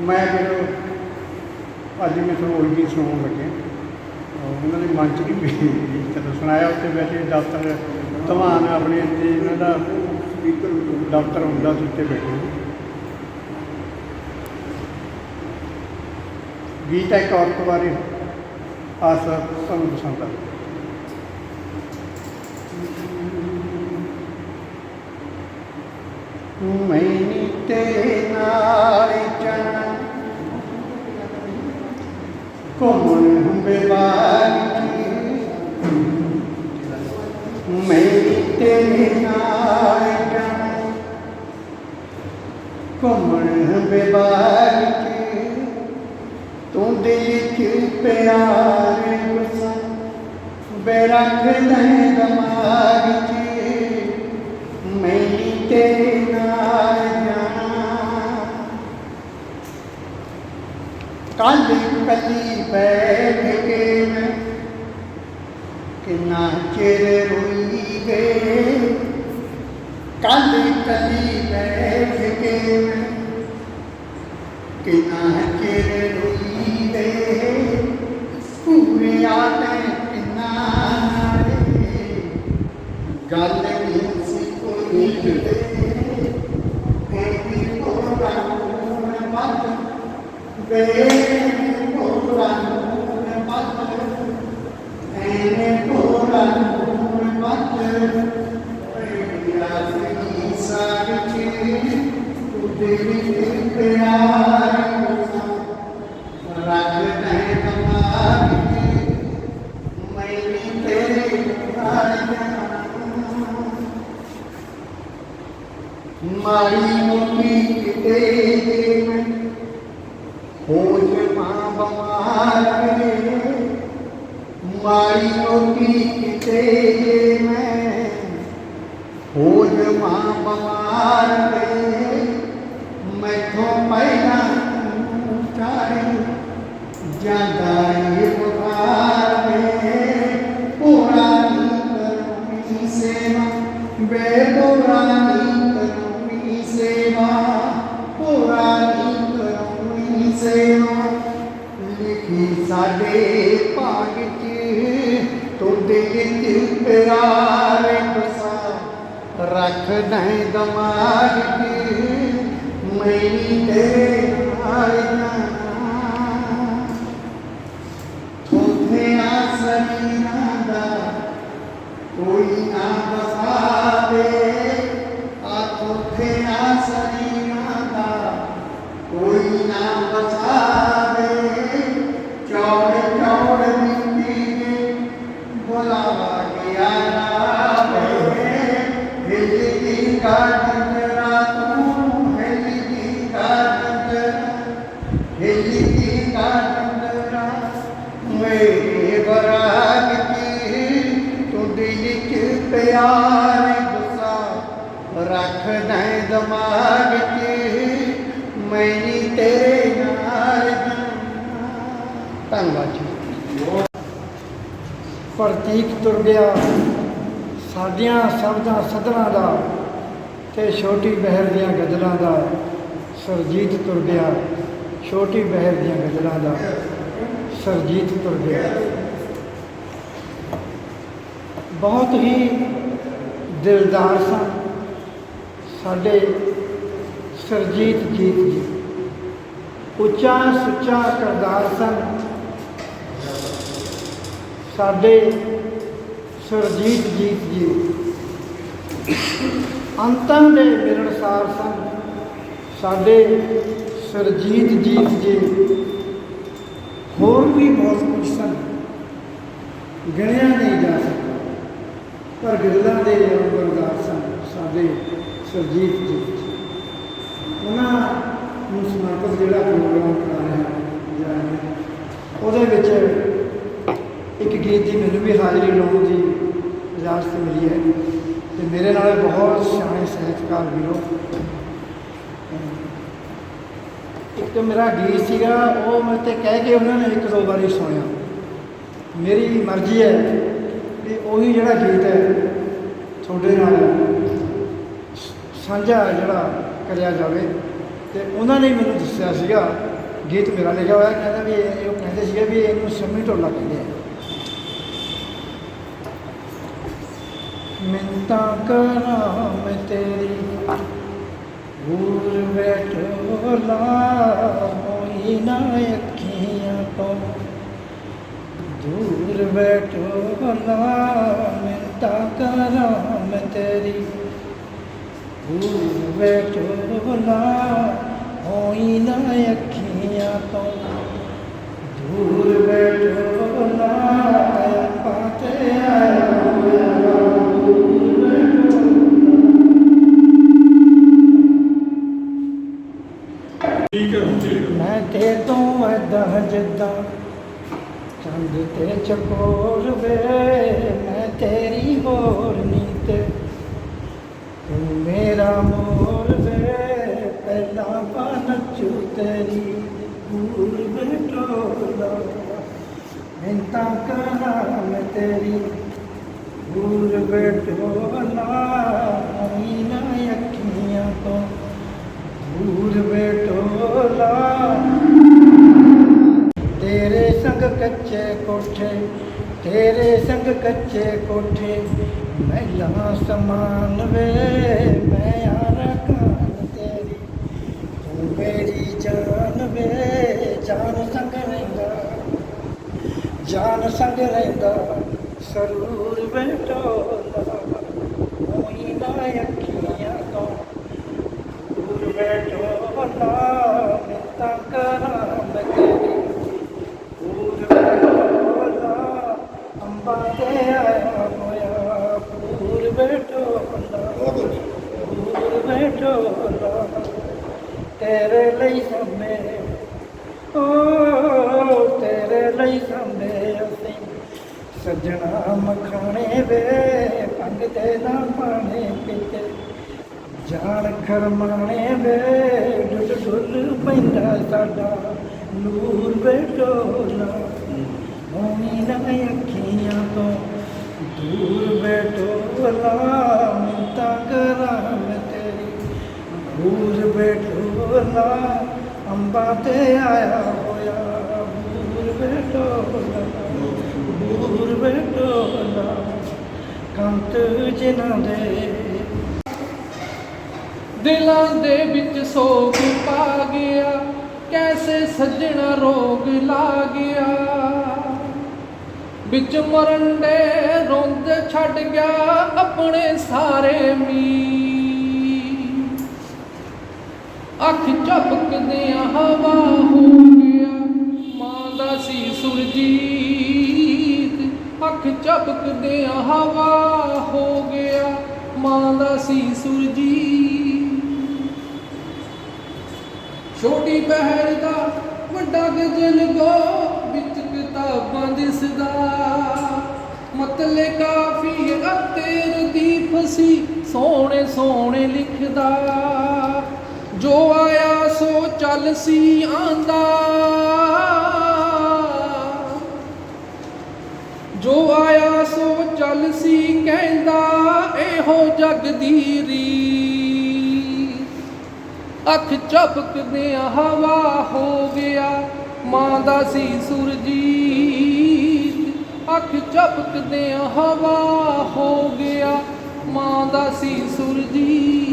ਮੈਂ ਫਿਰ ਅੱਜ ਮੈਂ ਤੁਹਾਨੂੰ ਉਹੀ ਗੀਤ ਸੁਣਾਉਣ ਲੱਗੇ ਉਹਨਾਂ ਦੇ ਮਨ ਚ ਵੀ ਗੀਤ ਕਦੋਂ ਸੁਣਾਇਆ, ਉੱਥੇ ਬੈਠੇ ਦਫ਼ਤਰ ਧਵਾਨ ਆਪਣੇ ਇੱਥੇ ਇਹਨਾਂ ਦਾ ਸਪੀਕਰ ਦਫ਼ਤਰ ਹੁੰਦਾ ਸੀ ਉੱਤੇ ਬੈਠੇ ਗੀਤ ਹੈ ਇੱਕ ਔਰਤ ਬਾਰੇ ਆਸ ਤੁਹਾਨੂੰ ਪਸੰਦ ਆ ਮੈਨੀ ਤੇਰੇ ਘੁੰਮਣ ਹੁੰਬੇ ਬਾਗੀ ਤੇਰੇ ਨਾਲ ਚਣਾ ਘੁੰਮਣ ਹੁੰਬੇ ਤੂੰ ਦਿਲ ਚ ਪਿਆਰ ਗੁੱਸਾ ਬੇਰਖ ਦੇ ਦਿਮਾਗ ਚ ਕੱਲ ਕੱਲੀ ਬੈਠ ਕੇ ਮੈਂ ਕਿੰਨਾ ਚਿਰ ਰੋਈ ਗਏ ਕੱਲ ਕੱਲੀ ਬੈਠ ਕੇ ਮੈਂ ਕਿੰਨਾ ਚਿਰ ਰੋਈ ਗਏ ਪੂਰੇ ਆਤੇ ਕਿੰਨਾ ਨਾਲੇ ਗੱਲ ਨਹੀਂ ਸੀ ਕੋਈ ਕਿਤੇ ਫੇਰ ਵੀ ਕੋਰਾ ਨੂੰ ਵੇ ਕੋਰਾ ਨੂੰ ਮੱਤ ਐਨੇ ਕੋਰਾ ਨੂੰ ਮੱਤ ਪਿਆਰ ਦੀ ਸਾਗ ਚ ਤੁਦੇ ਵਿੱਚ ਪਿਆਰ ਰੱਖ ਦੇ ਦਿਮਾਗ ਚ ਮੈਂ ਹੋ ਜਮਾ ਬਮਾਰ ਵੇ ਮੈਂ ਮੈਥੋਂ ਪਹਿਲਾਂ ਚਾਰੇ ਜਾਂਦਾ ਇਹ ਬੁਖਾਰ ਵੇ ਪੂਰਾ ਨੀ ਕਰਮੀ ਸੇਵਾ, ਬੇਪੂਰਾ ਨੀ ਕਰਮੀ ਸੇਵਾ, ਪੂਰਾ ਨੀ ਕਰਮੀ ਸੇਵਾ, ਲਿਖੀ ਸਾਡੇ ਤੂੰ ਪਿਆਰ ਬਸਾ ਰੱਖ ਨਹੀਂ ਦਿਮਾਗ ਚ ਮੈਂ ਤੇਰੇ ਪਿਆਰ ਗੁੱਸਾ ਰੱਖ ਦਿਮਾਗ ਚ ਮੈਂ ਤੇਰੇ ਨਾਲ ਧੰਨਵਾਦ ਜੀ। ਪ੍ਰਤੀਕ ਤੁਰ ਗਿਆ। ਸਾਡੀਆਂ ਸ਼ਬਦਾਂ ਸਦਰਾਂ ਦਾ ਤੇ ਛੋਟੀ ਬਹਿਰ ਦੀਆਂ ਗਜ਼ਲਾਂ ਦਾ ਸਰਜੀਤ ਤੁਰ ਗਿਆ। ਛੋਟੀ ਬਹਿਰ ਦੀਆਂ ਗਜ਼ਲਾਂ ਦਾ ਸਰਜੀਤ ਤੁਰ ਗਿਆ। ਬਹੁਤ ਹੀ ਦਿਲਦਾਰ ਸਨ ਸਾਡੇ ਸਰਜੀਤ ਜੀਤ ਜੀ, ਉੱਚਾ ਸੁੱਚਾ ਕਰਦਾਰ ਸਨ। ਸਾਡੇ ਸੁਰਜੀਤ ਜੀਤ ਜੀ, ਅੰਤਮ ਦੇ ਮਿਲਣਸਾਰ ਸਨ। ਸਾਡੇ ਸੁਰਜੀਤ ਜੀਤ ਜੀ, ਹੋਰ ਵੀ ਬਹੁਤ ਕੁਝ ਸਨ। ਗਿਣਿਆ ਨਹੀਂ ਜਾ ਸਕਦਾ। ਪਰ ਗਿਰਦਾਂ ਦੇ ਅੰਬਰਦਾਰ ਸਨ, ਸਾਡੇ ਸੁਰਜੀਤ ਜੀ। ਉਹਨਾਂ ਨੂੰ ਸਮਰਪਿਤ ਜਿਹੜਾ ਪ੍ਰੋਗਰਾਮ ਕਰ ਰਹੇ ਜਾ ਰਹੇ ਉਹਦੇ ਵਿੱਚ ਇੱਕ ਗੀਤ ਦੀ ਮੈਨੂੰ ਵੀ ਹਾਜ਼ਰੀ ਲਾਉਣ ਦੀ ਇਜਾਜ਼ਤ ਮਿਲੀ ਹੈ। ਤੇ ਮੇਰੇ ਨਾਲ ਬਹੁਤ ਸਿਆਣੇ ਸਾਹਿਤਕਾਰ ਵੀਰੋ, ਇੱਕ ਤਾਂ ਮੇਰਾ ਗੀਤ ਸੀਗਾ, ਉਹ ਮੈਂ ਤੇ ਕਹਿ ਕੇ ਉਹਨਾਂ ਨੇ ਇੱਕ ਦੋ ਵਾਰੀ ਸੁਣਿਆ। ਮੇਰੀ ਮਰਜ਼ੀ ਹੈ। ਵੀ ਉਹੀ ਜਿਹੜਾ ਗੀਤ ਹੈ ਤੁਹਾਡੇ ਨਾਲ ਸਾਂਝਾ ਜਿਹੜਾ ਕਰਿਆ ਜਾਵੇ ਤੇ ਉਹਨਾਂ ਨੇ ਮੈਨੂੰ ਦੱਸਿਆ ਸੀਗਾ, ਗੀਤ ਮੇਰਾ ਲਿਖਿਆ ਹੋਇਆ, ਕਹਿੰਦਾ ਵੀ ਇਹ, ਉਹ ਕਹਿੰਦੇ ਸੀਗੇ ਵੀ ਇਹਨੂੰ ਸੰਮੀ ਢੋਲਾ ਕਹਿੰਦੇ ਆ। ਮਿੰਤਾ ਕਰਾਂ ਮੈਂ ਤੇਰੀ ਦੂਰ ਬੈਠੋਲਾ ਹੋਈ ਨਾ ਅੱਖੀਆਂ ਤੋਂ। ਦੂਰ ਬੈਠੋਲਾ ਮਿੰਤਾ ਕਰਾਂ ਮੈਂ ਤੇਰੀ। ਦੂਰ ਬੈਠੋਲਾ ਹੋਈ ਨਾ ਅੱਖੀਆਂ ਤੋਂ। ਦੂਰ ਬੈਠੋਲਾ ਪਾਤੇ ਆਇਆ। ਹੋਇਆ ਚਕੋਰ ਵੇ, ਮੈਂ ਤੇਰੀ ਹੋਰ ਨੀ ਤੂੰ ਮੇਰਾ ਮੋਰ ਵੇ, ਪਹਿਲਾਂ ਪਾ ਨੱਚੂ ਤੇਰੀ ਪੂਰ ਬਟੋਲਾ ਮਿੰਤਾ ਕਰਾਂ ਮੈਂ ਤੇਰੀ ਪੂਰ ਬਟੋਲਾ ਆਈ ਕੱਚੇ ਕੋਠੇ, ਤੇਰੇ ਸੰਗ ਕੱਚੇ ਕੋਠੇ, ਮਹਿਲਾ ਸਮਾਨ ਵੇ, ਮੈਂ ਯਾਰ ਕਾਨ ਤੇਰੀ? ਤੂੰ ਮੇਰੀ ਜਾਨ ਵੇ, ਜਾਨ ਸੰਗ ਰਹਿੰਦਾ ਜਾਨ ਸੰਗ ਰਹਿੰਦਾ ਸਰੂਰ ਬੇਟੋਲਾ ਹੋਈ ਨਾ ਅੱਖੀਆਂ ਤੋਂ ਦੂਰ ਬੈਠੋ ਨਾ ਮਿੰਤਾ ਕਰਾਂ ਮੈਂ ਤੇਰੀ ਦੂਰ ਬੈਠੋ ਨਾ ਅੰਬਾ ਤੇ ਆਇਆ ਹੋਇਆ ਦੂਰ ਬੈਠੋ ਨਾ ਦੂਰ ਬੈਠੋ ਨਾ ਤੇਰੇ ਲਈ ਸੰਮੇ ਓ ਤੇਰੇ ਲਈ ਸੰਮੇ ਅਸੀਂ ਸੱਜਣਾ ਮਖਾਣੇ ਵੇ, ਪੰਗ ਤੇ ਨਾ ਪਾਣੇ ਪਿੱਤੇ ਜਾਣ ਖਰਮਾਣੇ ਵੇ ਡੁੱਲ ਡੁੱਲ ਪੈਂਦਾ ਸਾਡਾ। ਨੂਰ ਬੇਟੋਲਾ ਹੋਣੀ ਨਾ ਅੱਖੀਆਂ ਤੋਂ। ਦੂਰ ਬੇਟੋਲਾ ਮਿੰਤਾ ਕਰਾਂ ਮੈਂ ਤੇਰੀ। ਦੂਰ ਬੇਟੋਲਾ ਅੰਬਾ ਤੇ ਆਇਆ ਹੋਇਆ। ਦੂਰ ਬੇਟੋਲਾ ਦੂਰ ਬੇਟੋਲਾ ਕੰਤ ਜਿਨ੍ਹਾਂ ਦੇ। ਦਿਲਾਂ ਦੇ ਵਿੱਚ ਸੋਗ ਪਾ ਗਿਆ, ਕੈਸੇ ਸੱਜਣਾ ਰੋਗ ਲਾ ਗਿਆ। ਵਿੱਚ ਮਰਨ ਦੇ ਰੋਂਦ ਛੱਡ ਗਿਆ ਆਪਣੇ ਸਾਰੇ ਮੀ ਅੱਖ ਝਪਕਦਿਆਂ ਹਵਾ ਹੋ ਗਿਆ, ਮਾਂ ਦਾ ਸੀ ਸੁਰਜੀਤ ਅੱਖ ਝਪਕਦਿਆਂ ਹਵਾ ਹੋ ਗਿਆ, ਮਾਂ ਦਾ ਸੀ ਸੁਰਜੀਤ ਛੋਟੀ ਪਹਿਰ ਦਾ ਵੱਡਾ ਗਜਲ ਗੋ, ਵਿੱਚ ਕਿਤਾਬਾਂ ਦਿਸਦਾ। ਮਤਲੇ ਕਾਫੀ ਅਤੇ ਰਦੀਫ ਸੀ, ਸੋਹਣੇ ਸੋਹਣੇ ਲਿਖਦਾ। ਜੋ ਆਇਆ ਸੋ ਚੱਲ ਸੀ ਆਂਦਾ। ਜੋ ਆਇਆ ਸੋ ਚੱਲ ਸੀ ਕਹਿੰਦਾ, ਇਹੋ ਜਗ ਦੀ ਰੀਤ। ਅੱਖ ਝਪਕਦਿਆਂ ਹਵਾ ਹੋ ਗਿਆ, ਮਾਂ ਦਾ ਸੀ ਸੁਰਜੀਤ। ਅੱਖ ਝਪਕਦਿਆਂ ਹਵਾ ਹੋ ਗਿਆ, ਮਾਂ ਦਾ ਸੀ ਸੁਰਜੀਤ।